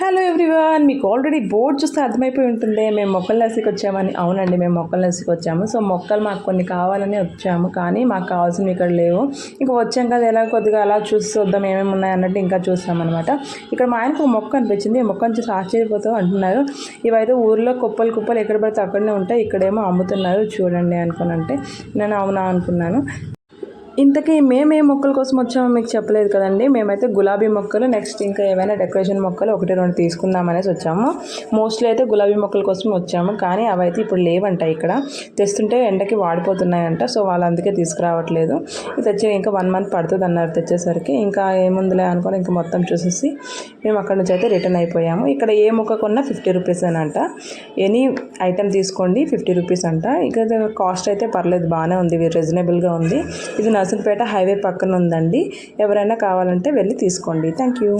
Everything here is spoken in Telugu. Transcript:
హలో ఎవ్రీవన్ మీకు ఆల్రెడీ బోర్డు చూస్తే అర్థమైపోయి ఉంటుంది. మేము మొక్కల నర్సరీకి వచ్చామని. అవునండి మేము మొక్కల నర్సరీకి వచ్చాము. సో మొక్కలు మాకు కొన్ని కావాలని వచ్చాము. కానీ మాకు కావాల్సినవి ఇక్కడ లేవు. ఇంకా వచ్చాం కదా ఎలా కొద్దిగా అలా చూసి చూద్దాం ఏమేమి ఉన్నాయి అన్నట్టు ఇంకా చూస్తామన్నమాట. ఇక్కడ మా ఆయనకు ఒక మొక్క అనిపించింది. ఈ మొక్కను చూసి ఆశ్చర్యపోతూ అంటున్నారు. ఇవైతే ఊర్లో కుప్పలు కుప్పలు ఎక్కడ పడితే అక్కడనే ఉంటాయి. ఇక్కడేమో అమ్ముతున్నారు చూడండి అనుకుని అంటే. నేను అవునా అనుకున్నాను. ఇంతకీ మేము ఏ మొక్కల కోసం వచ్చామో మీకు చెప్పలేదు కదండి. మేమైతే గులాబీ మొక్కలు నెక్స్ట్ ఇంకా ఏమైనా డెకరేషన్ మొక్కలు ఒకటి రెండు తీసుకుందాం అనేసి వచ్చాము. మోస్ట్లీ అయితే గులాబీ మొక్కల కోసం వచ్చాము. కానీ అవైతే ఇప్పుడు లేవంట ఇక్కడ. తెస్తుంటే ఎండకి వాడిపోతున్నాయంట. సో వాళ్ళు అందుకే తీసుకురావట్లేదు. తెచ్చి ఇంకా వన్ మంత్ పడుతుంది అన్నారు తెచ్చేసరికి. ఇంకా ఏముందిలే అనుకొని ఇంకా మొత్తం చూసేసి మేము అక్కడ నుంచి అయితే రిటర్న్ అయిపోయాము. ఇక్కడ ఏ మొక్క కొన్నా ఫిఫ్టీ రూపీస్ అని అంట ఎనీ ఐటెం తీసుకోండి ఫిఫ్టీ రూపీస్ అంట. ఇక కాస్ట్ అయితే పర్లేదు బాగానే ఉంది. రీజనబుల్గా ఉంది. ఇది నర్సంపేట హైవే పక్కన ఉందండి ఎవరైనా కావాలంటే వెళ్ళి తీసుకోండి. Thank you